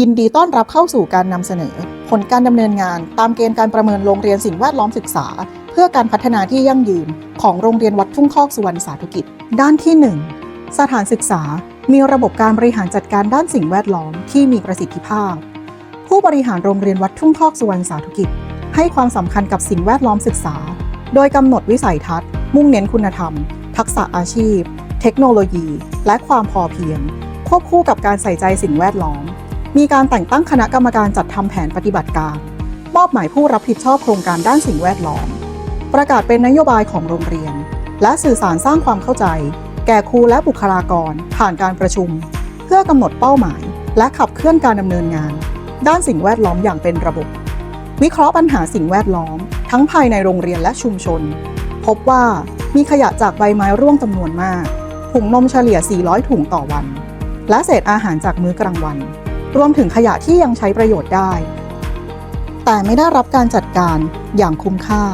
ยินดีต้อนรับเข้าสู่การนำเสนอ ผลการดำเนินงาน ตามเกณฑ์การประเมินโรงเรียนสิ่งแวดล้อมศึกษา เพื่อการพัฒนาที่ยั่งยืน ของโรงเรียนวัดทุ่งคอกสุวรรณสาธุกิจ ด้านที่ 1 สถานศึกษา มีระบบการบริหารจัดการด้านสิ่งแวดล้อมที่มีประสิทธิภาพ ผู้บริหารโรงเรียนวัดทุ่งคอกสุวรรณสาธุกิจ ให้ความสำคัญกับสิ่งแวดล้อมศึกษา โดยกำหนดวิสัยทัศน์ มุ่งเน้นคุณธรรม ทักษะอาชีพ เทคโนโลยี และความพอเพียง ควบคู่กับการใส่ใจสิ่งแวดล้อม มีการแต่งตั้งคณะกรรมการจัดทำแผนปฏิบัติการ มอบหมายผู้รับผิดชอบโครงการด้านสิ่งแวดล้อม ประกาศเป็นนโยบายของโรงเรียน และสื่อสารสร้างความเข้าใจ แก่ครูและบุคลากร ผ่านการประชุม เพื่อกำหนดเป้าหมาย และขับเคลื่อนการดำเนินงาน ด้านสิ่งแวดล้อมอย่างเป็นระบบ วิเคราะห์ปัญหาสิ่งแวดล้อม ทั้งภายในโรงเรียนและชุมชน พบว่ามีขยะจากใบไม้ร่วงจำนวนมาก ถุงนมเฉลี่ย 400 ถุงต่อวัน และเศษอาหารจากมื้อกลางวัน รวมถึงขยะที่ยังใช้ประโยชน์ได้ แต่ไม่ได้รับการจัดการอย่างคุ้มค่า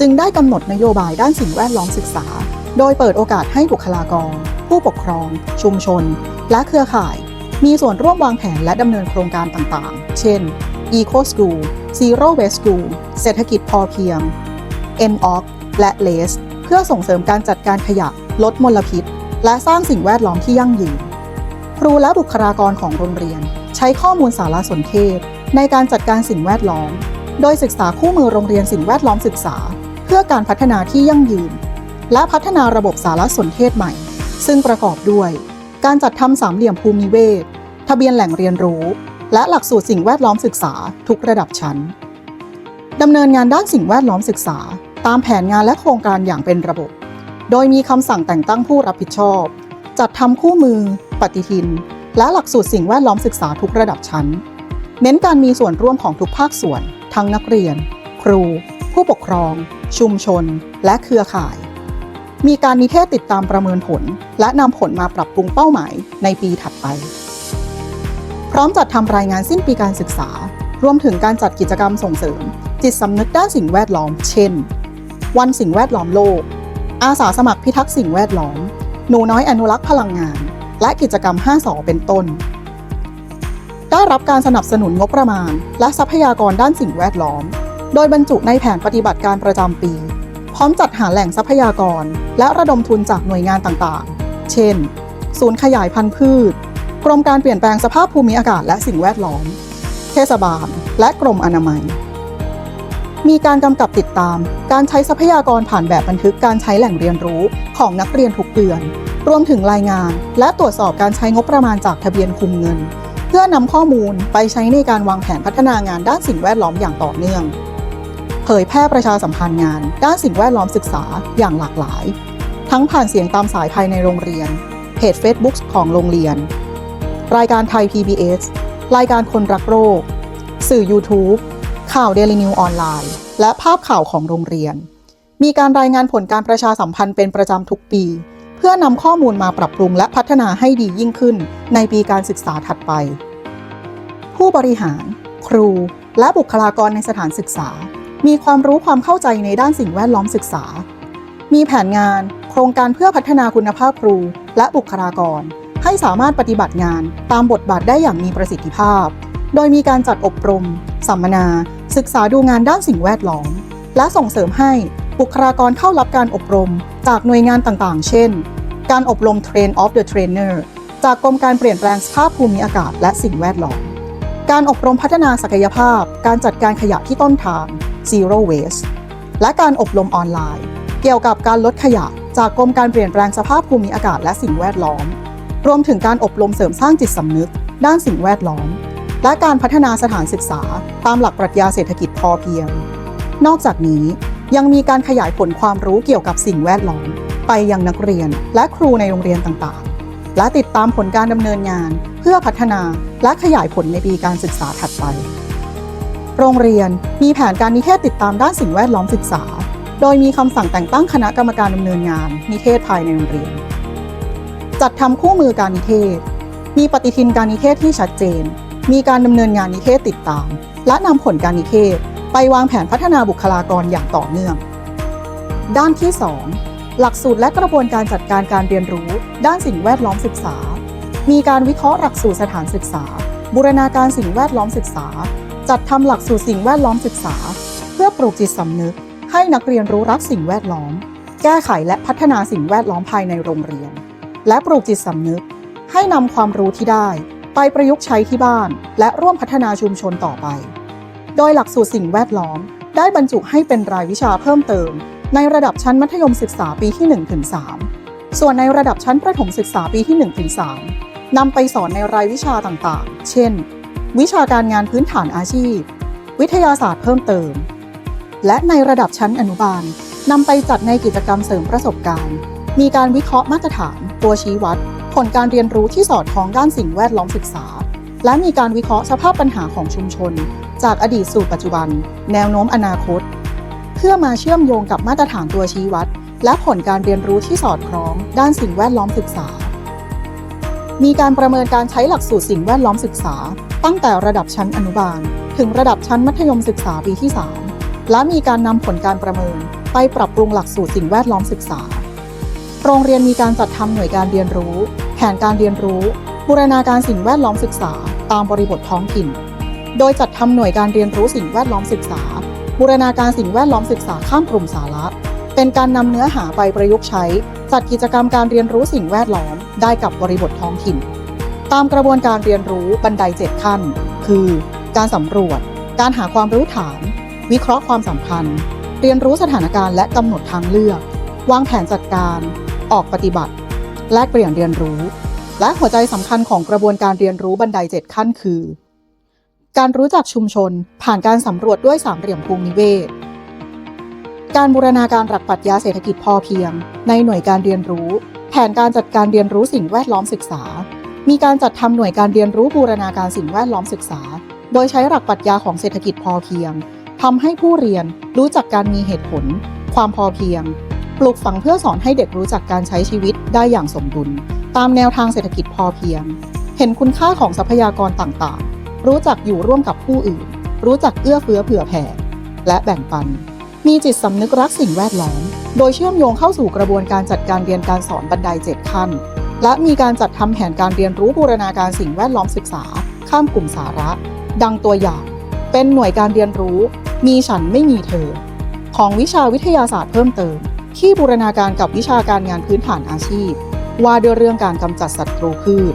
จึงได้กำหนดนโยบายด้านสิ่งแวดล้อมศึกษา โดยเปิดโอกาสให้บุคลากร ผู้ปกครอง ชุมชน และเครือข่าย มีส่วนร่วมวางแผนและดำเนินโครงการต่างๆ เช่น Eco School Zero Waste School เศรษฐกิจพอเพียง n o c และ LES เพื่อส่งเสริมการจัดการขยะ ลดมลพิษ และสร้างสิ่งแวดล้อมที่ยั่งยืน ครูและบุคลากรของโรงเรียน ใช้ข้อมูลสารสนเทศ ในการจัดการสิ่งแวดล้อม โดยศึกษาคู่มือโรงเรียนสิ่งแวดล้อมศึกษา เพื่อการพัฒนาที่ยั่งยืน และพัฒนาระบบสารสนเทศใหม่ ซึ่งประกอบด้วย การจัดทำสามเหลี่ยมภูมิเวททะเบียนแหล่งเรียนรู้ และหลักสูตรสิ่งแวดล้อมศึกษาทุกระดับชั้นดำเนินงานด้านสิ่งแวดล้อมศึกษา ตามแผนงานและโครงการอย่างเป็นระบบ โดยมีคำสั่งแต่งตั้งผู้รับผิดชอบ จัดทำคู่มือ ปฏิทิน และหลักสูตรสิ่งแวดล้อมศึกษาทุกระดับชั้น เน้นการมีส่วนร่วมของทุกภาคส่วน ทั้งนักเรียน ครู ผู้ปกครอง ชุมชน และเครือข่าย มีการนิเทศติดตามประเมินผล และนำผลมาปรับปรุงเป้าหมายในปีถัดไป พร้อมจัดทำรายงานสิ้นปีการศึกษา รวมถึงการจัดกิจกรรมส่งเสริม จิตสำนึกด้านสิ่งแวดล้อม เช่น วันสิ่งแวดล้อมโลก อาสาสมัครพิทักษ์สิ่งแวดล้อม หนูน้อยอนุรักษ์พลังงาน และกิจกรรม5สอเป็นต้น ได้รับการสนับสนุนงบประมาณ และทรัพยากรด้านสิ่งแวดล้อม โดยบรรจุในแผนปฏิบัติการประจำปี พร้อมจัดหาแหล่งทรัพยากร และระดมทุนจากหน่วยงานต่างๆ เช่น ศูนย์ขยายพันธุ์พืช กรมการเปลี่ยนแปลงสภาพภูมิอากาศและสิ่งแวดล้อม เทศบาล และกรมอนามัย มีการกำกับติดตาม การใช้ทรัพยากรผ่านแบบบันทึกการใช้แหล่งเรียนรู้ของนักเรียนทุกเดือน รวมถึงรายงาน และตรวจสอบการใช้งบประมาณจากทะเบียนคุมเงิน เพื่อนำข้อมูลไปใช้ในการวางแผนพัฒนางานด้านสิ่งแวดล้อมอย่างต่อเนื่อง เผยแพร่ประชาสัมพันธ์งาน ด้านสิ่งแวดล้อมศึกษาอย่างหลากหลาย ทั้งผ่านเสียงตามสายภายในโรงเรียน เพจ Facebook ของโรงเรียน รายการไทย PBS รายการคนรักโรค สื่อ YouTube ข่าว Daily New ออนไลน์และภาพข่าวของโรงเรียน มีการรายงานผลการประชาสัมพันธ์เป็นประจำทุกปี เพื่อนำข้อมูลมาปรับปรุงและพัฒนาให้ดียิ่งขึ้น ในปีการศึกษาถัดไป ผู้บริหาร ครู และบุคลากรในสถานศึกษา มีความรู้ความเข้าใจในด้านสิ่งแวดล้อมศึกษา มีแผนงาน โครงการเพื่อพัฒนาคุณภาพครู และบุคลากร ให้สามารถปฏิบัติงานตามบทบาทได้อย่างมีประสิทธิภาพ โดยมีการจัดอบรม สัมมนา ศึกษาดูงานด้านสิ่งแวดล้อม และส่งเสริมให้บุคลากรเข้ารับการอบรม จากหน่วยงานต่างๆ เช่น การอบรม Train of the Trainer จากกรมการเปลี่ยนแปลงสภาพภูมิอากาศและสิ่งแวดล้อม การอบรมพัฒนาศักยภาพ การจัดการขยะที่ต้นทาง Zero Waste และการอบรมออนไลน์ เกี่ยวกับการลดขยะ จากกรมการเปลี่ยนแปลงสภาพภูมิอากาศและสิ่งแวดล้อม รวมถึงการอบรมเสริมสร้างจิตสำนึก ด้านสิ่งแวดล้อม และการพัฒนาสถานศึกษา ตามหลักปรัชญาเศรษฐกิจพอเพียง นอกจากนี้ ยังมีการขยายผลความรู้เกี่ยวกับสิ่งแวดล้อม ไปยังนักเรียนและครูในโรงเรียนต่างๆ และติดตามผลการดำเนินงาน เพื่อพัฒนาและขยายผลในปีการศึกษาถัดไป โรงเรียนมีแผนการนิเทศติดตามด้านสิ่งแวดล้อมศึกษา โดยมีคำสั่งแต่งตั้งคณะกรรมการดำเนินงาน นิเทศภายในโรงเรียน จัดทำคู่มือการนิเทศ มีปฏิทินการนิเทศที่ชัดเจน มีการดำเนินงานนิเทศติดตาม และนำผลการนิเทศ ไปวางแผนพัฒนาบุคลากรอย่างต่อเนื่อง ด้านที่ 2 หลักสูตรและกระบวนการจัดการการเรียนรู้ ด้านสิ่งแวดล้อมศึกษา มีการวิเคราะห์หลักสูตรสถานศึกษา บูรณาการสิ่งแวดล้อมศึกษา จัดทำหลักสูตรสิ่งแวดล้อมศึกษา เพื่อปลูกจิตสำนึก ให้นักเรียนรู้รักสิ่งแวดล้อม แก้ไขและพัฒนาสิ่งแวดล้อมภายในโรงเรียน และปลูกจิตสำนึก ให้นำความรู้ที่ได้ ไปประยุกต์ใช้ที่บ้าน และร่วมพัฒนาชุมชนต่อไป โดยหลักสูตรสิ่งแวดล้อม ได้บรรจุให้เป็นรายวิชาเพิ่มเติม ในระดับชั้นมัธยมศึกษาปีที่ 1-3 ส่วนในระดับชั้นประถมศึกษาปีที่ 1-3นำไปสอนในรายวิชาต่างๆ เช่น วิชาการงานพื้นฐานอาชีพ วิทยาศาสตร์เพิ่มเติม และในระดับชั้นอนุบาลนำไปจัดในกิจกรรมเสริมประสบการณ์ มีการวิเคราะห์มาตรฐาน ตัวชี้วัด ผลการเรียนรู้ที่สอดคล้องด้านสิ่งแวดล้อมศึกษา และมีการวิเคราะห์สภาพปัญหาของชุมชน จากอดีตสู่ปัจจุบัน แนวโน้มอนาคต เพื่อมาเชื่อมโยงกับมาตรฐานตัวชี้วัด และผลการเรียนรู้ที่สอดคล้อง ด้านสิ่งแวดล้อมศึกษา มีการประเมินการใช้หลักสูตรสิ่งแวดล้อมศึกษา ตั้งแต่ระดับชั้นอนุบาล ถึงระดับชั้นมัธยมศึกษาปีที่ 3 และมีการนำผลการประเมิน ไปปรับปรุงหลักสูตรสิ่งแวดล้อมศึกษา โรงเรียนมีการจัดทำหน่วยการเรียนรู้ แผนการเรียนรู้ บูรณาการสิ่งแวดล้อมศึกษา ตามบริบทท้องถิ่น โดยจัดทำหน่วยการเรียนรู้สิ่งแวดล้อมศึกษา บูรณาการสิ่งแวดล้อมศึกษาข้ามกลุ่มสาระ เป็นการนำเนื้อหาไปประยุกต์ใช้ จัดกิจกรรมการเรียนรู้สิ่งแวดล้อม ได้กับบริบทท้องถิ่น ตามกระบวนการเรียนรู้บันไดเจ็ดขั้น คือ การสำรวจ การหาความรู้ฐาน วิเคราะห์ความสัมพันธ์ เรียนรู้สถานการณ์และกำหนดทางเลือก วางแผนจัดการ ออกปฏิบัติ แลกเปลี่ยนเรียนรู้ และหัวใจสำคัญของกระบวนการเรียนรู้บันไดเจ็ดขั้นคือ การรู้จักชุมชน ผ่านการสำรวจด้วยสามเหลี่ยมภูมินิเวศ การบูรณาการหลักปรัชญาเศรษฐกิจพอเพียง ในหน่วยการเรียนรู้ แผนการจัดการเรียนรู้สิ่งแวดล้อมศึกษา มีการจัดทำหน่วยการเรียนรู้บูรณาการสิ่งแวดล้อมศึกษา โดยใช้หลักปรัชญาของเศรษฐกิจพอเพียงทำให้ผู้เรียนรู้จักการมีเหตุผล ความพอเพียง ปลูกฝังเพื่อสอนให้เด็กรู้จักการใช้ชีวิตได้อย่างสมดุล ตามแนวทางเศรษฐกิจพอเพียง เห็นคุณค่าของทรัพยากรต่างๆ รู้จักอยู่ร่วมกับผู้อื่น รู้จักเอื้อเฟื้อเผื่อแผ่ และแบ่งปัน มีจิตสำนึกรักสิ่งแวดล้อม โดยเชื่อมโยงเข้าสู่กระบวนการจัดการเรียนการสอนบันได7ขั้น และมีการจัดทำแผนการเรียนรู้บูรณาการสิ่งแวดล้อมศึกษา ข้ามกลุ่มสาระ ดังตัวอย่าง เป็นหน่วยการเรียนรู้ มีฉันไม่มีเธอ ของวิชาวิทยาศาสตร์เพิ่มเติม ที่บูรณาการกับวิชาการงานพื้นฐานอาชีพ ว่าด้วยเรื่องการกำจัดศัตรูพืช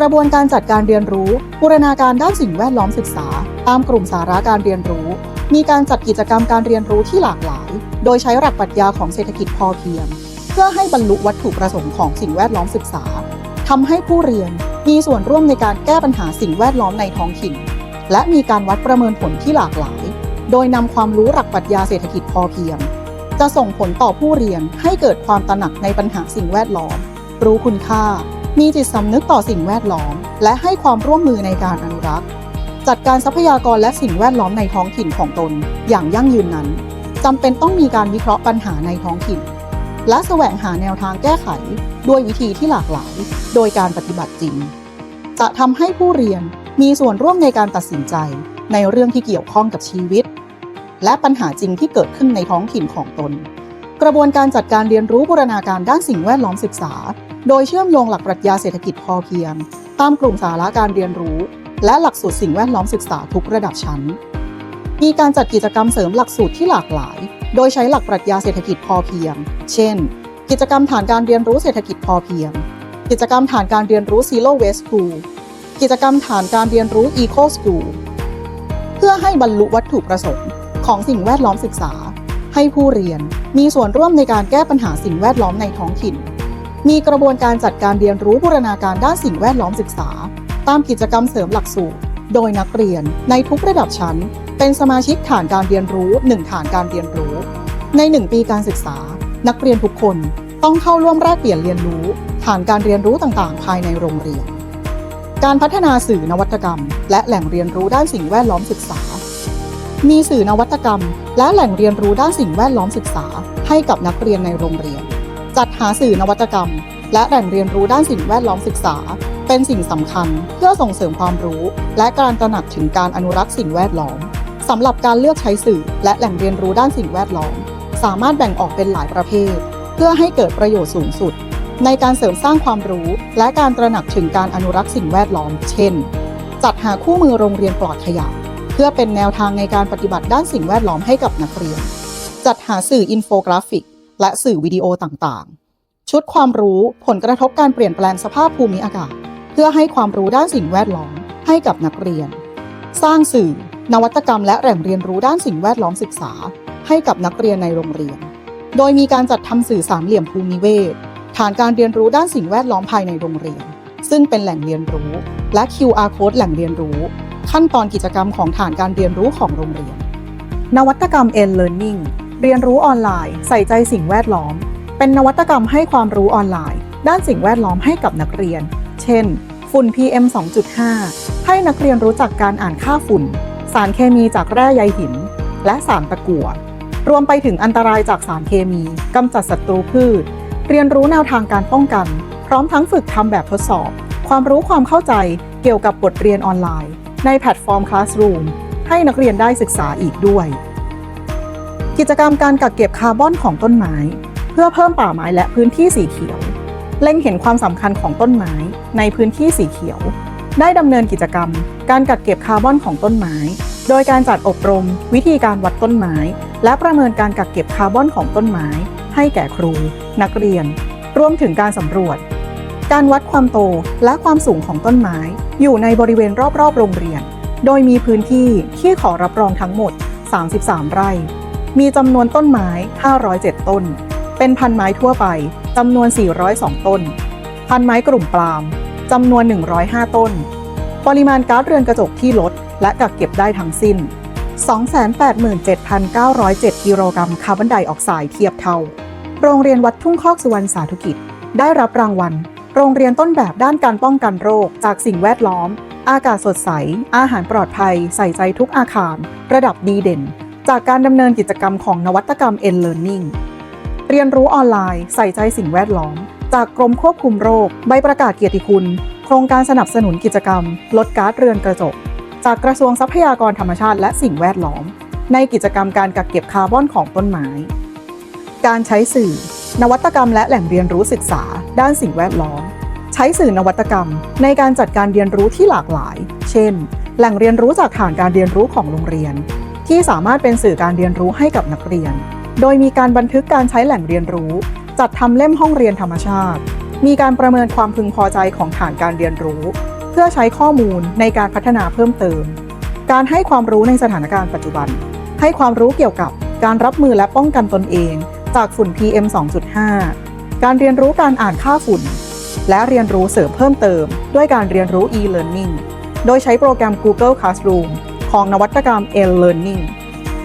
กระบวนการจัดการเรียนรู้บูรณาการด้านสิ่งแวดล้อมศึกษา ตามกลุ่มสาระการเรียนรู้ มีการจัดกิจกรรมการเรียนรู้ที่หลากหลาย โดยใช้หลักปรัชญาของเศรษฐกิจพอเพียง เพื่อให้บรรลุวัตถุประสงค์ของสิ่งแวดล้อมศึกษาทำให้ผู้เรียนมีส่วนร่วมในการแก้ปัญหาสิ่งแวดล้อมในท้องถิ่น และมีการวัดประเมินผลที่หลากหลาย โดยนำความรู้หลักปรัชญาเศรษฐกิจพอเพียง จะส่งผลต่อผู้เรียนให้เกิดความตระหนักในปัญหาสิ่งแวดล้อม รู้คุณค่า มีจิตสำนึกต่อสิ่งแวดล้อม และให้ความร่วมมือในการอนุรักษ์ จัดการทรัพยากรและสิ่งแวดล้อมในท้องถิ่นของตน อย่างยั่งยืนนั้นจำเป็นต้องมีการวิเคราะห์ปัญหาในท้องถิ่น และแสวงหาแนวทางแก้ไข ด้วยวิธีที่หลากหลาย โดยการปฏิบัติจริง จะทำให้ผู้เรียนมีส่วนร่วมในการตัดสินใจ ในเรื่องที่เกี่ยวข้องกับชีวิต และปัญหาจริงที่เกิดขึ้นในท้องถิ่นของตน กระบวนการจัดการเรียนรู้บูรณาการด้านสิ่งแวดล้อมศึกษา โดยเชื่อมโยงหลักปรัชญาเศรษฐกิจพอเพียง ตามกลุ่มสาระการเรียนรู้ และหลักสูตรสิ่งแวดล้อมศึกษาทุกระดับชั้น มีการจัดกิจกรรมเสริมหลักสูตรที่หลากหลาย โดยใช้หลักปรัชญาเศรษฐกิจพอเพียง เช่น กิจกรรมฐานการเรียนรู้เศรษฐกิจพอเพียง กิจกรรมฐานการเรียนรู้ Zero Waste School กิจกรรมฐานการเรียนรู้ Eco School เพื่อให้บรรลุวัตถุประสงค์ของสิ่งแวดล้อมศึกษา ให้ผู้เรียนมีส่วนร่วมในการแก้ปัญหาสิ่งแวดล้อมในท้องถิ่น มีกระบวนการจัดการเรียนรู้บูรณาการด้านสิ่งแวดล้อมศึกษา ตามกิจกรรมเสริมหลักสูตร โดยนักเรียนในทุกระดับชั้น เป็นสมาชิกฐานการเรียนรู้ 1 ฐานการเรียนรู้ ใน 1 ปีการศึกษา นักเรียนทุกคนต้องเข้าร่วมแลกเปลี่ยนเรียนรู้ ฐานการเรียนรู้ต่างๆ ภายในโรงเรียน การพัฒนาสื่อนวัตกรรม และแหล่งเรียนรู้ด้านสิ่งแวดล้อมศึกษา มีสื่อนวัตกรรม และแหล่งเรียนรู้ด้านสิ่งแวดล้อมศึกษา ให้กับนักเรียนในโรงเรียน จัดหาสื่อนวัตกรรม และแหล่งเรียนรู้ด้านสิ่งแวดล้อมศึกษา เป็นสิ่งสำคัญเพื่อส่งเสริมความรู้ และการตระหนักถึงการอนุรักษ์สิ่งแวดล้อมสำหรับการเลือกใช้สื่อและแหล่งเรียนรู้ด้านสิ่งแวดล้อม สามารถแบ่งออกเป็นหลายประเภท เพื่อให้เกิดประโยชน์สูงสุด ในการเสริมสร้างความรู้ และการตระหนักถึงการอนุรักษ์สิ่งแวดล้อม เช่น จัดหาคู่มือโรงเรียนปลอดขยะ เพื่อเป็นแนวทางในการปฏิบัติด้านสิ่งแวดล้อมให้กับนักเรียน จัดหาสื่ออินโฟกราฟิก และสื่อวิดีโอต่างๆ ชุดความรู้ผลกระทบการเปลี่ยนแปลงสภาพภูมิอากาศ เพื่อให้ความรู้ด้านสิ่งแวดล้อมให้กับนักเรียน สร้างสื่อ นวัตกรรม และแหล่งเรียนรู้ด้านสิ่งแวดล้อมศึกษา ให้กับนักเรียนในโรงเรียน โดยมีการจัดทำสื่อสามเหลี่ยมภูมิเวศฐานการเรียนรู้ด้านสิ่งแวดล้อมภายในโรงเรียน ซึ่งเป็นแหล่งเรียนรู้ และ QR code แหล่งเรียนรู้ ขั้นตอนกิจกรรมของฐานการเรียนรู้ของโรงเรียน นวัตกรรม N-Learning เรียนรู้ออนไลน์ ใส่ใจสิ่งแวดล้อม เป็นนวัตกรรมให้ความรู้ออนไลน์ ด้านสิ่งแวดล้อมให้กับนักเรียน เช่น ฝุ่น PM 2.5 ให้นักเรียนรู้จักการอ่านค่าฝุ่น สารเคมีจากแร่ใยหิน และสารตะกั่วรวมไปถึงอันตรายจากสารเคมีกำจัดศัตรูพืช เรียนรู้แนวทางการป้องกัน พร้อมทั้งฝึกทำแบบทดสอบ ความรู้ความเข้าใจเกี่ยวกับบทเรียนออนไลน์ ในแพลตฟอร์ม Classroom ให้นักเรียนได้ศึกษาอีกด้วย กิจกรรมการกักเก็บคาร์บอนของต้นไม้ เพื่อเพิ่มป่าไม้และพื้นที่สีเขียว เล็งเห็นความสำคัญของต้นไม้ในพื้นที่สีเขียว ได้ดำเนินกิจกรรม การกักเก็บคาร์บอนของต้นไม้ โดยการจัดอบรม วิธีการวัดต้นไม้ และประเมินการกักเก็บคาร์บอนของต้นไม้ ให้แก่ครู นักเรียน รวมถึงการสำรวจ การวัดความโตและความสูงของต้นไม้ อยู่ในบริเวณรอบๆ โรงเรียน โดยมีพื้นที่ที่ขอรับรองทั้งหมด 33 ไร่ มีจำนวนต้นไม้ 507 ต้น เป็นพันไม้ทั่วไปจำนวน 402 ต้น พันไม้กลุ่มปาล์มจำนวน 105 ต้น ปริมาณก๊าซเรือนกระจกที่ลด และกักเก็บได้ทั้งสิ้น 287,907 กิโลกรัมคาร์บอนไดออกไซด์เทียบเท่า โรงเรียนวัดทุ่งคอกสุวรรณสาธุกิจ ได้รับรางวัล โรงเรียนต้นแบบด้านการป้องกันโรค จากสิ่งแวดล้อม อากาศสดใส อาหารปลอดภัย ใส่ใจทุกอาคาร ระดับดีเด่น จากการดำเนินกิจกรรมของนวัตกรรม N-Learning เรียนรู้ออนไลน์ ใส่ใจสิ่งแวดล้อม จากกรมควบคุมโรค ใบประกาศเกียรติคุณ โครงการสนับสนุนกิจกรรม ลดก๊าซเรือนกระจก จากกระทรวงทรัพยากรธรรมชาติและสิ่งแวดล้อม ในกิจกรรมการกักเก็บคาร์บอนของต้นไม้ การใช้สื่อ นวัตกรรมและแหล่งเรียนรู้ศึกษา ด้านสิ่งแวดล้อม ใช้สื่อนวัตกรรม ในการจัดการเรียนรู้ที่หลากหลาย เช่น แหล่งเรียนรู้จากฐานการเรียนรู้ของโรงเรียน ที่สามารถเป็นสื่อการเรียนรู้ให้กับนักเรียน โดยมีการบันทึกการใช้แหล่งเรียนรู้ จัดทำเล่มห้องเรียนธรรมชาติ มีการประเมินความพึงพอใจของฐานการเรียนรู้ เพื่อใช้ข้อมูลในการพัฒนาเพิ่มเติม การให้ความรู้ในสถานการณ์ปัจจุบัน ให้ความรู้เกี่ยวกับการรับมือและป้องกันตนเอง จากฝุ่น PM 2.5 การเรียนรู้การอ่านค่าฝุ่น และเรียนรู้เสริมเพิ่มเติม ด้วยการเรียนรู้ e-learning โดยใช้โปรแกรม Google Classroom ของนวัตกรรม N-Learning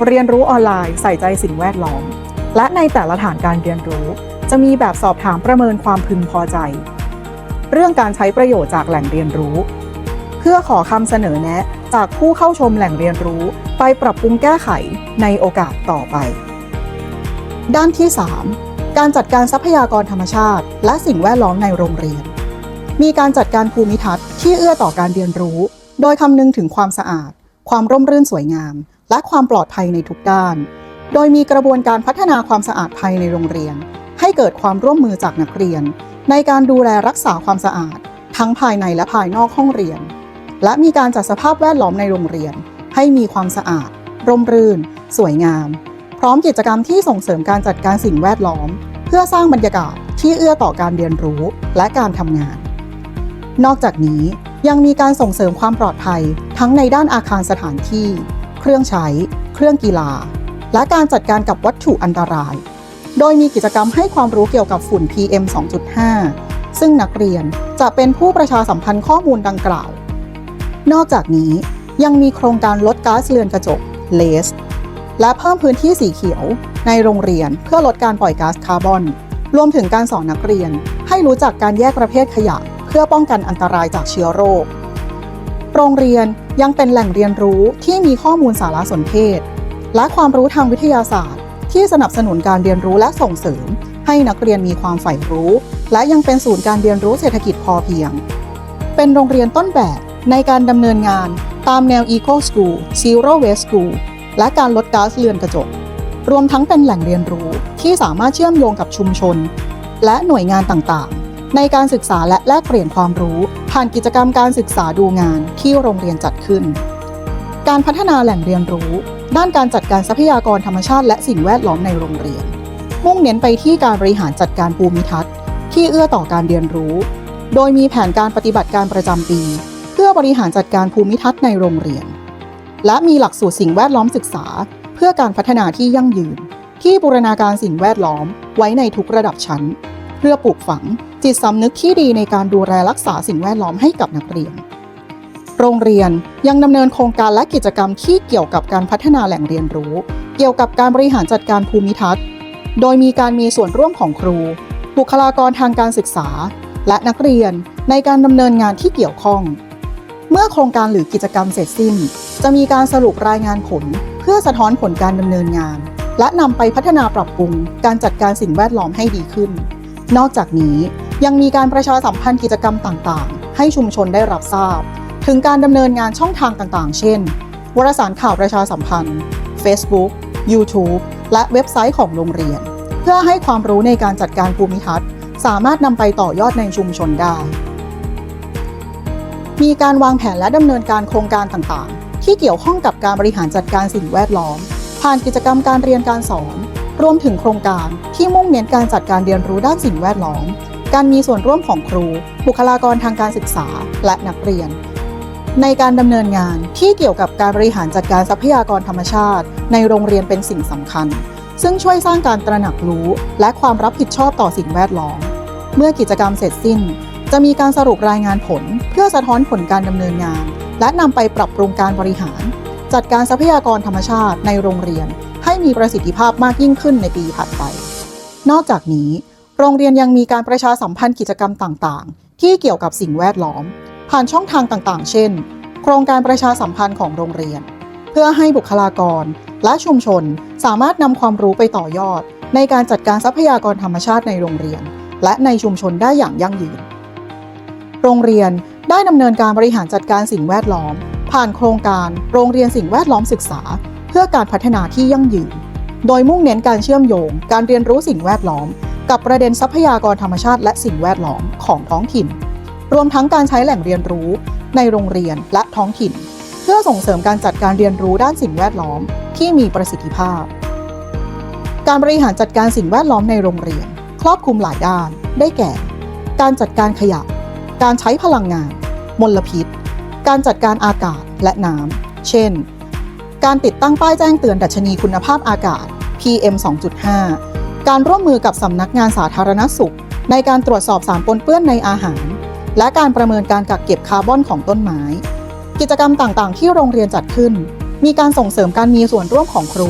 เรียนรู้ออนไลน์ใส่ใจสิ่งแวดล้อม และในแต่ละฐานการเรียนรู้ จะมีแบบสอบถามประเมินความพึงพอใจ เรื่องการใช้ประโยชน์จากแหล่งเรียนรู้ เพื่อขอคำเสนอแนะจากผู้เข้าชมแหล่งเรียนรู้ ไปปรับปรุงแก้ไขในโอกาสต่อไป ด้านที่ 3 การจัดการทรัพยากรธรรมชาติ และสิ่งแวดล้อมในโรงเรียน มีการจัดการภูมิทัศน์ที่เอื้อต่อการเรียนรู้ โดยคำนึงถึงความสะอาด ความร่มรื่นสวยงาม และความปลอดภัยในทุกด้าน โดยมีกระบวนการพัฒนาความสะอาดภายในโรงเรียน ให้เกิดความร่วมมือจากนักเรียน ในการดูแลรักษาความสะอาด ทั้งภายในและภายนอกห้องเรียน และมีการจัดสภาพแวดล้อมในโรงเรียน ให้มีความสะอาด ร่มรื่น สวยงาม พร้อมกิจกรรมที่ส่งเสริมการจัดการสิ่งแวดล้อม เพื่อสร้างบรรยากาศที่เอื้อต่อการเรียนรู้และการทำงาน นอกจากนี้ ยังมีการส่งเสริมความปลอดภัย ทั้งในด้านอาคารสถานที่ เครื่องใช้ เครื่องกีฬา และการจัดการกับวัตถุอันตราย โดยมีกิจกรรมให้ความรู้เกี่ยวกับฝุ่น PM 2.5 ซึ่งนักเรียนจะเป็นผู้ประชาสัมพันธ์ข้อมูลดังกล่าว นอกจากนี้ยังมีโครงการลดก๊าซเรือนกระจก LES และเพิ่มพื้นที่สีเขียว ในโรงเรียนเพื่อลดการปล่อยก๊าซคาร์บอน รวมถึงการสอนนักเรียนให้รู้จักการแยกประเภทขยะ พื่อป้องกันอันตรายจากเชื้อโรค โรงเรียนยังเป็นแหล่งเรียนรู้ที่มีข้อมูลสารสนเทศ และความรู้ทางวิทยาศาสตร์ ที่สนับสนุนการเรียนรู้และส่งเสริม ให้นักเรียนมีความใฝ่รู้ และยังเป็นศูนย์การเรียนรู้เศรษฐกิจพอเพียง เป็นโรงเรียนต้นแบบในการดำเนินงานตามแนว Eco School Zero Waste School และการลดก๊าซเรือนกระจก รวมทั้งเป็นแหล่งเรียนรู้ที่สามารถเชื่อมโยงกับชุมชน และหน่วยงานต่างๆ ในการศึกษาและแลกเปลี่ยนความรู้ ผ่านกิจกรรมการศึกษาดูงานที่โรงเรียนจัดขึ้น การพัฒนาแหล่งเรียนรู้ ด้านการจัดการทรัพยากรธรรมชาติและสิ่งแวดล้อมในโรงเรียน มุ่งเน้นไปที่การบริหารจัดการภูมิทัศน์ ที่เอื้อต่อการเรียนรู้ โดยมีแผนการปฏิบัติการประจำปี เพื่อบริหารจัดการภูมิทัศน์ในโรงเรียน และมีหลักสูตรสิ่งแวดล้อมศึกษา เพื่อการพัฒนาที่ยั่งยืน ที่บูรณาการสิ่งแวดล้อมไว้ในทุกระดับชั้น พื่อปลูกฝังจิตสำนึกที่ดีในการดูแลรักษาสิ่งแวดล้อมให้กับนักเรียน โรงเรียนยังดำเนินโครงการและกิจกรรมที่เกี่ยวกับการพัฒนาแหล่งเรียนรู้ เกี่ยวกับการบริหารจัดการภูมิทัศน์ โดยมีการมีส่วนร่วมของครู บุคลากรทางการศึกษา และนักเรียนในการดำเนินงานที่เกี่ยวข้อง เมื่อโครงการหรือกิจกรรมเสร็จสิ้น จะมีการสรุปรายงานผล เพื่อสะท้อนผลการดำเนินงานและนำไปพัฒนาปรับปรุงการจัดการสิ่งแวดล้อมให้ดีขึ้น นอกจากนี้ยังมีการประชาสัมพันธ์กิจกรรมต่างๆ ให้ชุมชนได้รับทราบ ถึงการดำเนินงานช่องทางต่างๆ เช่น วารสารข่าวประชาสัมพันธ์ Facebook YouTube และเว็บไซต์ของโรงเรียน เพื่อให้ความรู้ในการจัดการภูมิทัศน์ สามารถนำไปต่อยอดในชุมชนได้ มีการวางแผนและดำเนินการโครงการต่างๆ ที่เกี่ยวข้องกับการบริหารจัดการสิ่งแวดล้อม ผ่านกิจกรรมการเรียนการสอน รวมถึงโครงการที่มุ่งเน้นการจัดการเรียนรู้ด้านสิ่งแวดล้อม การมีส่วนร่วมของครู บุคลากรทางการศึกษา และนักเรียน ในการดำเนินงานที่เกี่ยวกับการบริหารจัดการทรัพยากรธรรมชาติ ในโรงเรียนเป็นสิ่งสำคัญ ซึ่งช่วยสร้างการตระหนักรู้ และความรับผิดชอบต่อสิ่งแวดล้อม เมื่อกิจกรรมเสร็จสิ้น จะมีการสรุปรายงานผล เพื่อสะท้อนผลการดำเนินงาน และนำไปปรับปรุงการบริหาร จัดการทรัพยากรธรรมชาติในโรงเรียน ให้มีประสิทธิภาพมากยิ่งขึ้นในปีถัดไป นอกจากนี้ โรงเรียนยังมีการประชาสัมพันธ์กิจกรรมต่างๆ ที่เกี่ยวกับสิ่งแวดล้อม ผ่านช่องทางต่างๆ เช่น โครงการประชาสัมพันธ์ของโรงเรียน เพื่อให้บุคลากรและชุมชนสามารถนำความรู้ไปต่อยอด ในการจัดการทรัพยากรธรรมชาติในโรงเรียน และในชุมชนได้อย่างยั่งยืน โรงเรียนได้ดำเนินการบริหารจัดการสิ่งแวดล้อม ผ่านโครงการโรงเรียนสิ่งแวดล้อมศึกษา พื่อการพัฒนาที่ยั่งยืน โดยมุ่งเน้นการเชื่อมโยง การเรียนรู้สิ่งแวดล้อม กับประเด็นทรัพยากรธรรมชาติและสิ่งแวดล้อมของท้องถิ่น รวมทั้งการใช้แหล่งเรียนรู้ในโรงเรียนและท้องถิ่น เพื่อส่งเสริมการจัดการเรียนรู้ด้านสิ่งแวดล้อมที่มีประสิทธิภาพ การบริหารจัดการสิ่งแวดล้อมในโรงเรียน ครอบคลุมหลายด้าน ได้แก่ การจัดการขยะ การใช้พลังงาน มลพิษ การจัดการอากาศและน้ำ เช่น การติดตั้งป้ายแจ้งเตือนดัชนีคุณภาพอากาศ PM 2.5 การร่วมมือกับสำนักงานสาธารณสุข ในการตรวจสอบสารปนเปื้อนในอาหาร และการประเมินการกักเก็บคาร์บอนของต้นไม้ กิจกรรมต่างๆ ที่โรงเรียนจัดขึ้น มีการส่งเสริมการมีส่วนร่วมของครู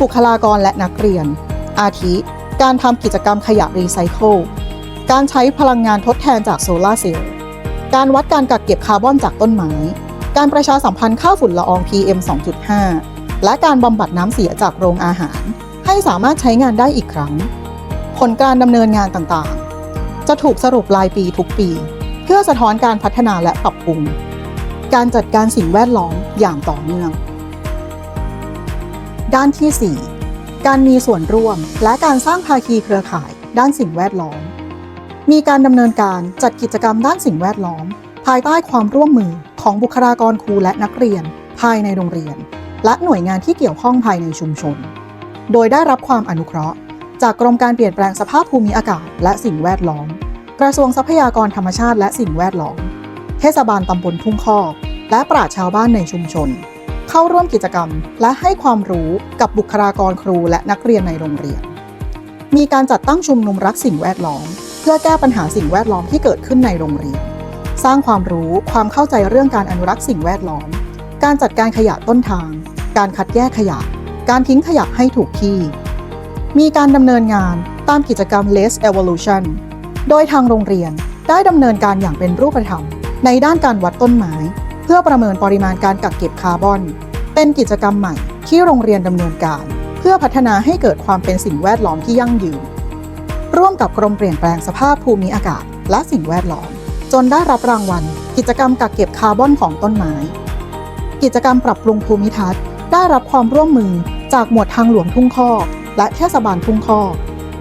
บุคลากรและนักเรียน อาทิ การทำกิจกรรมขยะรีไซเคิล การใช้พลังงานทดแทนจากโซลาร์เซลล์ การวัดการกักเก็บคาร์บอนจากต้นไม้ การประชาสัมพันธ์ค่าฝุ่นละออง PM 2.5 และการบำบัดน้ำเสียจากโรงอาหาร ให้สามารถใช้งานได้อีกครั้ง ผลการดำเนินงานต่างๆ จะถูกสรุปรายปีทุกปี เพื่อสะท้อนการพัฒนาและปรับปรุง การจัดการสิ่งแวดล้อมอย่างต่อเนื่อง ด้านที่ 4 การมีส่วนร่วมและการสร้างภาคีเครือข่าย ด้านสิ่งแวดล้อม มีการดำเนินการจัดกิจกรรมด้านสิ่งแวดล้อม ภายใต้ความร่วมมือ ของบุคลากรครูและนักเรียน ภายในโรงเรียน และหน่วยงานที่เกี่ยวข้องภายในชุมชน โดยได้รับความอนุเคราะห์ จากกรมการเปลี่ยนแปลงสภาพภูมิอากาศ และสิ่งแวดล้อม กระทรวงทรัพยากรธรรมชาติและสิ่งแวดล้อม เทศบาลตำบลทุ่งคอกและปราชชาวบ้านในชุมชน เข้าร่วมกิจกรรม และให้ความรู้กับบุคลากรครูและนักเรียนในโรงเรียน มีการจัดตั้งชุมนุมรักสิ่งแวดล้อม เพื่อแก้ปัญหาสิ่งแวดล้อมที่เกิดขึ้นในโรงเรียน สร้างความรู้ความเข้าใจเรื่องการอนุรักษ์สิ่งแวดล้อม การจัดการขยะต้นทาง การคัดแยกขยะ การทิ้งขยะให้ถูกที่ มีการดำเนินงานตามกิจกรรม Less Evolution โดยทางโรงเรียนได้ดำเนินการอย่างเป็นรูปธรรม ในด้านการวัดต้นไม้ เพื่อประเมินปริมาณการกักเก็บคาร์บอน เป็นกิจกรรมใหม่ที่โรงเรียนดำเนินการ เพื่อพัฒนาให้เกิดความเป็นสิ่งแวดล้อมที่ยั่งยืน ร่วมกับกรมเปลี่ยนแปลงสภาพภูมิอากาศและสิ่งแวดล้อม จนได้รับรางวัล กิจกรรมกักเก็บคาร์บอนของต้นไม้ กิจกรรมปรับปรุงภูมิทัศน์ ได้รับความร่วมมือจากหมวดทางหลวงทุ่งคอกและเทศบาลทุ่งคอก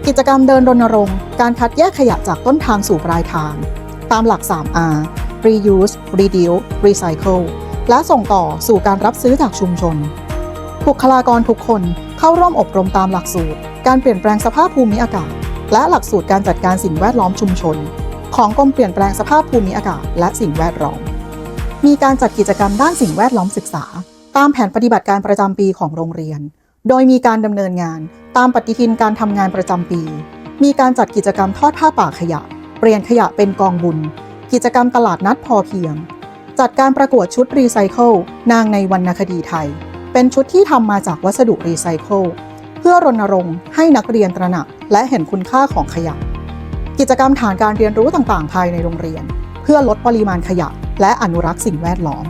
กิจกรรมเดินรณรงค์ การคัดแยกขยะจากต้นทางสู่ปลายทาง ตามหลัก 3R reuse reduce recycle และส่งต่อสู่การรับซื้อจากชุมชน บุคลากรทุกคนเข้าร่วมอบรมตามหลักสูตร การเปลี่ยนแปลงสภาพภูมิอากาศ และหลักสูตรการจัดการสิ่งแวดล้อมชุมชน ของกรมเปลี่ยนแปลงสภาพภูมิอากาศและสิ่งแวดล้อม มีการจัดกิจกรรมด้านสิ่งแวดล้อมศึกษา ตามแผนปฏิบัติการประจำปีของโรงเรียน โดยมีการดำเนินงานตามปฏิทินการทำงานประจำปี มีการจัดกิจกรรมทอดผ้าป่าขยะ เปลี่ยนขยะเป็นกองบุญ กิจกรรมตลาดนัดพอเพียง จัดการประกวดชุดรีไซเคิลนางในวรรณคดีไทย เป็นชุดที่ทำมาจากวัสดุรีไซเคิลเพื่อรณรงค์ให้นักเรียนตระหนักและเห็นคุณค่าของขยะ กิจกรรมฐานการเรียนรู้ต่างๆ ภายในโรงเรียน เพื่อลดปริมาณขยะ และอนุรักษ์สิ่งแวดล้อม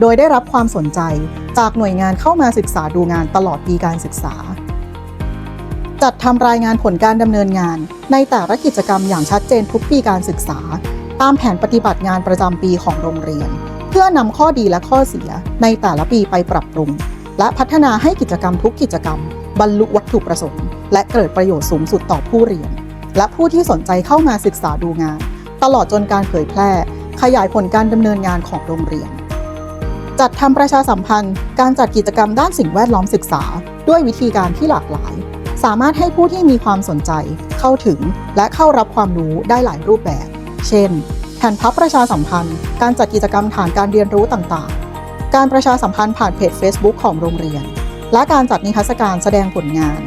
โดยได้รับความสนใจจากหน่วยงานเข้ามาศึกษาดูงานตลอดปีการศึกษา จัดทำรายงานผลการดำเนินงาน ในแต่ละกิจกรรมอย่างชัดเจนทุกปีการศึกษา ตามแผนปฏิบัติงานประจำปีของโรงเรียน เพื่อนำข้อดีและข้อเสียในแต่ละปีไปปรับปรุง และพัฒนาให้กิจกรรมทุกกิจกรรม บรรลุวัตถุประสงค์ และเกิดประโยชน์สูงสุดต่อผู้เรียน และผู้ที่สนใจเข้ามาศึกษาดูงาน ตลอดจนการเผยแพร่ ขยายผลการดำเนินงานของโรงเรียน จัดทำประชาสัมพันธ์ การจัดกิจกรรมด้านสิ่งแวดล้อมศึกษา ด้วยวิธีการที่หลากหลาย สามารถให้ผู้ที่มีความสนใจ เข้าถึงและเข้ารับความรู้ได้หลายรูปแบบ เช่น แผ่นพับประชาสัมพันธ์ การจัดกิจกรรมฐานการเรียนรู้ต่างๆ การประชาสัมพันธ์ผ่านเพจ Facebook ของโรงเรียน และการจัดนิทรรศการแสดงผลงาน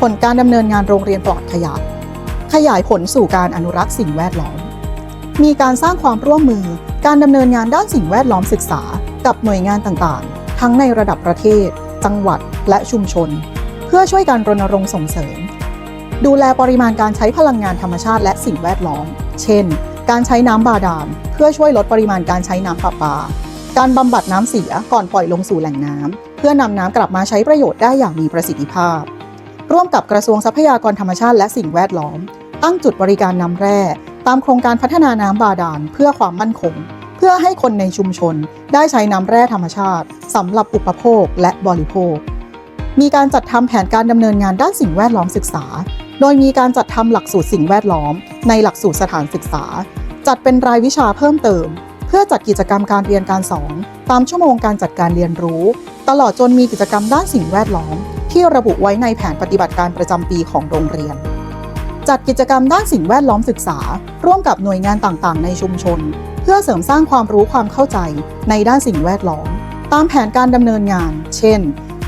ผลการดำเนินงานโรงเรียนปลอดขยะ ขยายผลสู่การอนุรักษ์สิ่งแวดล้อม มีการสร้างความร่วมมือการดำเนินงานด้านสิ่งแวดล้อมศึกษา กับหน่วยงานต่างๆ ทั้งในระดับประเทศ จังหวัด และชุมชน เพื่อช่วยการรณรงค์ส่งเสริม ดูแลปริมาณการใช้พลังงานธรรมชาติและสิ่งแวดล้อม เช่น การใช้น้ำบาดาล เพื่อช่วยลดปริมาณการใช้น้ำประปา การบำบัดน้ำเสียก่อนปล่อยลงสู่แหล่งน้ำเพื่อนำน้ำกลับมาใช้ประโยชน์ได้อย่างมีประสิทธิภาพ ร่วมกับกระทรวงทรัพยากรธรรมชาติและสิ่งแวดล้อม ตั้งจุดบริการน้ำแร่ ตามโครงการพัฒนาน้ำบาดาลเพื่อความมั่นคง เพื่อให้คนในชุมชนได้ใช้น้ำแร่ธรรมชาติสำหรับอุปโภคและบริโภค มีการจัดทำแผนการดำเนินงานด้านสิ่งแวดล้อมศึกษา โดยมีการจัดทำหลักสูตรสิ่งแวดล้อม ในหลักสูตรสถานศึกษา จัดเป็นรายวิชาเพิ่มเติม เพื่อจัดกิจกรรมการเรียนการสอนตามชั่วโมงการจัดการเรียนรู้ ตลอดจนมีกิจกรรมด้านสิ่งแวดล้อม ที่ระบุไว้ในแผนปฏิบัติการประจำปีของโรงเรียน จัดกิจกรรมด้านสิ่งแวดล้อมศึกษา ร่วมกับหน่วยงานต่างๆ ในชุมชน เพื่อเสริมสร้างความรู้ความเข้าใจในด้านสิ่งแวดล้อม ตามแผนการดำเนินงาน เช่น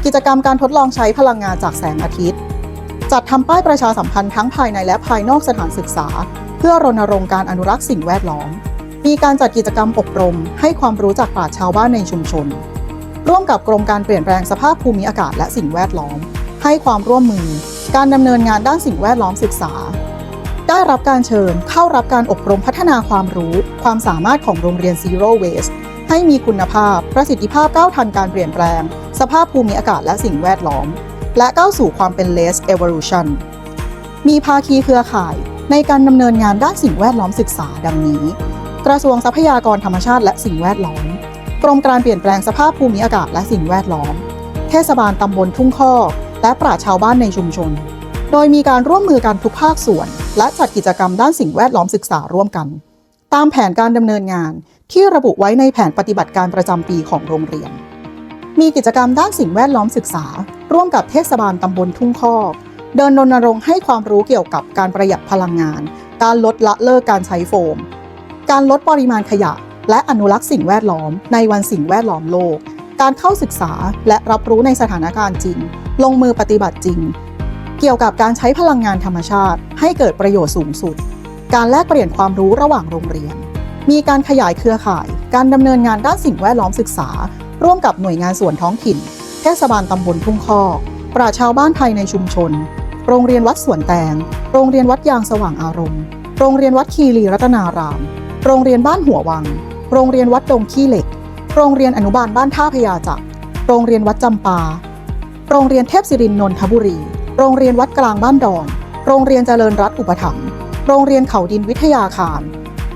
กิจกรรมการทดลองใช้พลังงานจากแสงอาทิตย์ จัดทำป้ายประชาสัมพันธ์ทั้งภายในและภายนอกสถานศึกษา เพื่อรณรงค์การอนุรักษ์สิ่งแวดล้อม มีการจัดกิจกรรมอบรม ให้ความรู้จากปราชชาวบ้านในชุมชน ร่วมกับกรมการเปลี่ยนแปลงสภาพภูมิอากาศและสิ่งแวดล้อม ให้ความร่วมมือ การดำเนินงานด้านสิ่งแวดล้อมศึกษา ได้รับการเชิญเข้ารับการอบรมพัฒนาความรู้ ความสามารถของโรงเรียน Zero Waste ให้มีคุณภาพ ประสิทธิภาพก้าวทันการเปลี่ยนแปลง สภาพภูมิอากาศและสิ่งแวดล้อม และก้าวสู่ความเป็น less evolution มีภาคีเครือข่ายในการดำเนินงานด้านสิ่งแวดล้อมศึกษาดังนี้ กระทรวงทรัพยากรธรรมชาติและสิ่งแวดล้อม กรมการเปลี่ยนแปลงสภาพภูมิอากาศและสิ่งแวดล้อม เทศบาลตำบลทุ่งข้อ และปราชชาวบ้านในชุมชน โดยมีการร่วมมือกันทุกภาคส่วน และจัดกิจกรรมด้านสิ่งแวดล้อมศึกษาร่วมกัน ตามแผนการดำเนินงานที่ระบุไว้ในแผนปฏิบัติการประจำปีของโรงเรียน มีกิจกรรมด้านสิ่งแวดล้อมศึกษา ร่วมกับเทศบาลตำบลทุ่งคอกเดินรณรงค์ให้ความรู้เกี่ยวกับการประหยัดพลังงาน การลดละเลิกการใช้โฟม การลดปริมาณขยะ และอนุรักษ์สิ่งแวดล้อมในวันสิ่งแวดล้อมโลก การเข้าศึกษาและรับรู้ในสถานการณ์จริง ลงมือปฏิบัติจริง เกี่ยวกับการใช้พลังงานธรรมชาติ ให้เกิดประโยชน์สูงสุด การแลกเปลี่ยนความรู้ระหว่างโรงเรียน มีการขยายเครือข่าย การดำเนินงานด้านสิ่งแวดล้อมศึกษา ร่วมกับหน่วยงานส่วนท้องถิ่น เทศบาลตำบลทุ่งคอกปราชญ์ชาวบ้านไทยในชุมชน โรงเรียนวัดสวนแตง โรงเรียนวัดยางสว่างอารมณ์ โรงเรียนวัดคีรีรัตนาราม โรงเรียนบ้านหัววัง โรงเรียนวัดดงขี้เหล็ก โรงเรียนอนุบาลบ้านท่าพญาจักรโรงเรียนวัดจำปา โรงเรียนเทพศิรินนนทบุรี โรงเรียนวัดกลางบ้านดอน โรงเรียนเจริญรัตอุปถัมภ์ โรงเรียนเขาดินวิทยาคาร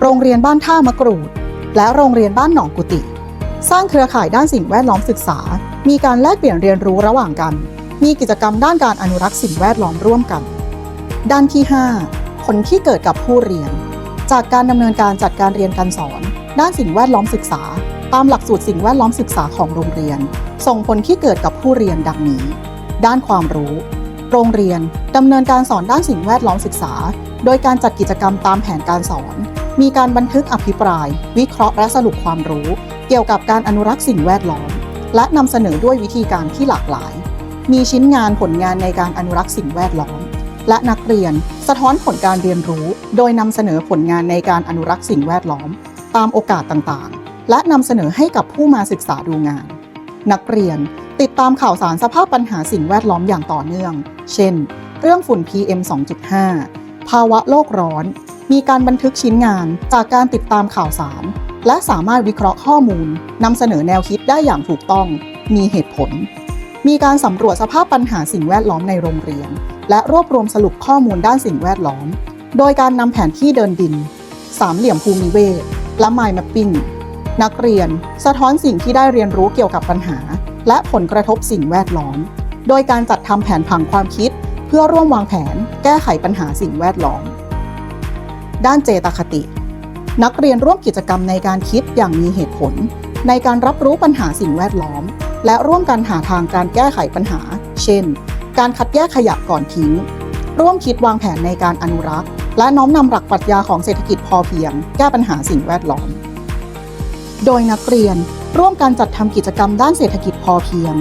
โรงเรียนบ้านท่ามะกรูด และโรงเรียนบ้านหนองกุฏิสร้างเครือข่ายด้านสิ่งแวดล้อมศึกษา มีการแลกเปลี่ยนเรียนรู้ระหว่างกัน มีกิจกรรมด้านการอนุรักษ์สิ่งแวดล้อมร่วมกัน ด้านที่ 5 ผลที่เกิดกับผู้เรียน จากการดำเนินการจัดการเรียนการสอน ด้านสิ่งแวดล้อมศึกษาามหลักสูตรสิ่งแวดล้อมศึกษาของโรงเรียน ส่งผลที่เกิดกับผู้เรียนดังนี้ ด้านความรู้ โรงเรียนดำเนินการสอนด้านสิ่งแวดล้อมศึกษา โดยการจัดกิจกรรมตามแผนการสอน มีการบันทึกอภิปราย วิเคราะห์และสรุปความรู้ เกี่ยวกับการอนุรักษ์สิ่งแวดล้อม และนำเสนอด้วยวิธีการที่หลากหลาย มีชิ้นงานผลงานในการอนุรักษ์สิ่งแวดล้อม และนักเรียน สะท้อนผลการเรียนรู้ โดยนำเสนอผลงานในการอนุรักษ์สิ่งแวดล้อม ตามโอกาสต่าง และนำเสนอให้กับผู้มาศึกษาดูงาน นักเรียนติดตามข่าวสารสภาพปัญหาสิ่งแวดล้อมอย่างต่อเนื่อง เช่น เรื่องฝุ่น PM 2.5 ภาวะโลกร้อน มีการบันทึกชิ้นงานจากการติดตามข่าวสาร และสามารถวิเคราะห์ข้อมูลนำเสนอแนวคิดได้อย่างถูกต้อง มีเหตุผล มีการสำรวจสภาพปัญหาสิ่งแวดล้อมในโรงเรียน และรวบรวมสรุปข้อมูลด้านสิ่งแวดล้อม โดยการนำแผนที่เดินดิน สามเหลี่ยมภูมิเวศและ Mind Mapping นักเรียน สะท้อนสิ่งที่ได้เรียนรู้เกี่ยวกับปัญหา และผลกระทบสิ่งแวดล้อม โดยการจัดทำแผนผังความคิด เพื่อร่วมวางแผน แก้ไขปัญหาสิ่งแวดล้อม ด้านเจตคติ นักเรียนร่วมกิจกรรมในการคิดอย่างมีเหตุผล ในการรับรู้ปัญหาสิ่งแวดล้อม และร่วมกันหาทางการแก้ไขปัญหา เช่น การคัดแยกขยะก่อนทิ้ง ร่วมคิดวางแผนในการอนุรักษ์ และน้อมนำหลักปรัชญาของเศรษฐกิจพอเพียง แก้ปัญหาสิ่งแวดล้อม โดยนักเรียนร่วมการจัดทำกิจกรรมด้านเศรษฐกิจพอเพียง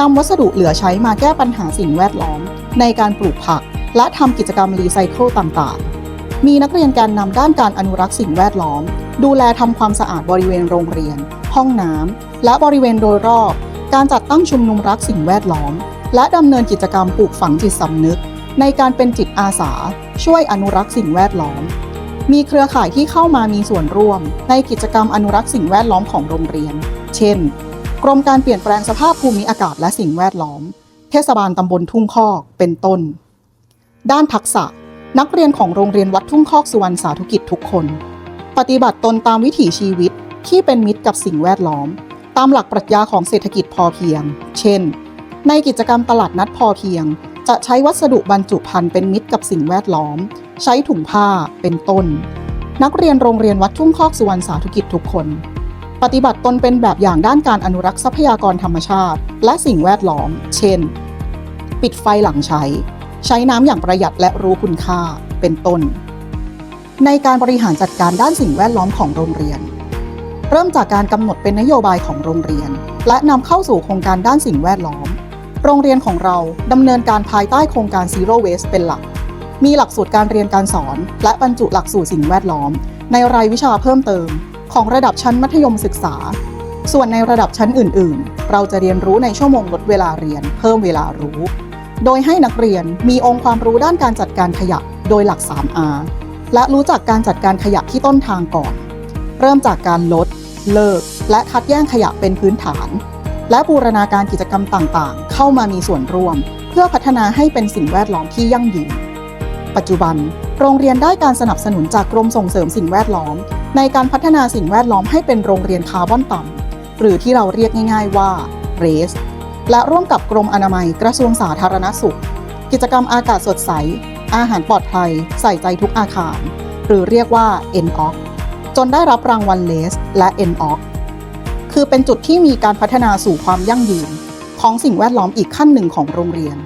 นำวัสดุเหลือใช้มาแก้ปัญหาสิ่งแวดล้อม ในการปลูกผัก และทำกิจกรรมรีไซเคิลต่างๆ มีนักเรียนการนำด้านการอนุรักษ์สิ่งแวดล้อม ดูแลทำความสะอาดบริเวณโรงเรียน ห้องน้ำและบริเวณโดยรอบ การจัดตั้งชุมนุมรักสิ่งแวดล้อม และดำเนินกิจกรรมปลูกฝังจิตสำนึก ในการเป็นจิตอาสา ช่วยอนุรักษ์สิ่งแวดล้อม มีเครือข่ายที่เข้ามามีส่วนร่วม ในกิจกรรมอนุรักษ์สิ่งแวดล้อมของโรงเรียน เช่น กรมการเปลี่ยนแปลงสภาพภูมิอากาศและสิ่งแวดล้อม เทศบาลตำบลทุ่งคอก เป็นต้น ด้านทักษะ นักเรียนของโรงเรียนวัดทุ่งคอกสุวรรณสาธุกิจทุกคน ปฏิบัติตนตามวิถีชีวิตที่เป็นมิตรกับสิ่งแวดล้อม ตามหลักปรัชญาของเศรษฐกิจพอเพียง เช่น ในกิจกรรมตลาดนัดพอเพียง จะใช้วัสดุบรรจุภัณฑ์เป็นมิตรกับสิ่งแวดล้อม ใช้ถุงผ้าเป็นต้น นักเรียนโรงเรียนวัดทุ่งคอกสุวรรณสาธุกิจทุกคน ปฏิบัติตนเป็นแบบอย่างด้านการอนุรักษ์ทรัพยากรธรรมชาติ และสิ่งแวดล้อม เช่น ปิดไฟหลังใช้ ใช้น้ำอย่างประหยัดและรู้คุณค่าเป็นต้น ในการบริหารจัดการด้านสิ่งแวดล้อมของโรงเรียน เริ่มจากการกำหนดเป็นนโยบายของโรงเรียน และนำเข้าสู่โครงการด้านสิ่งแวดล้อม โรงเรียนของเราดำเนินการภายใต้โครงการ Zero Waste เป็นหลัก มีหลักสูตรการเรียนการสอน และบรรจุหลักสูตรสิ่งแวดล้อม ในรายวิชาเพิ่มเติม ของระดับชั้นมัธยมศึกษา ส่วนในระดับชั้นอื่น ๆ เราจะเรียนรู้ในชั่วโมงลดเวลาเรียน เพิ่มเวลารู้ โดยให้นักเรียนมีองค์ความรู้ด้านการจัดการขยะ โดยหลัก 3R และรู้จักการจัดการขยะที่ต้นทางก่อน เริ่มจากการลด เลิก และคัดแยกขยะเป็นพื้นฐาน และบูรณาการกิจกรรมต่าง ๆ เข้ามามีส่วนร่วม เพื่อพัฒนาให้เป็นสิ่งแวดล้อมที่ยั่งยืน ปัจจุบัน โรงเรียนได้การสนับสนุนจากกรมส่งเสริมสิ่งแวดล้อม ในการพัฒนาสิ่งแวดล้อมให้เป็นโรงเรียนคาร์บอนต่ำหรือที่เราเรียกง่าย ๆว่า RACE และร่วมกับกรมอนามัยกระทรวงสาธารณสุข กิจกรรมอากาศสดใส อาหารปลอดภัย ใส่ใจทุกอาคาร หรือเรียกว่า NOC จนได้รับรางวัลเลสและ NOC คือเป็นจุดที่มีการพัฒนาสู่ความยั่งยืน ของสิ่งแวดล้อมอีกขั้นหนึ่งของโรงเรียน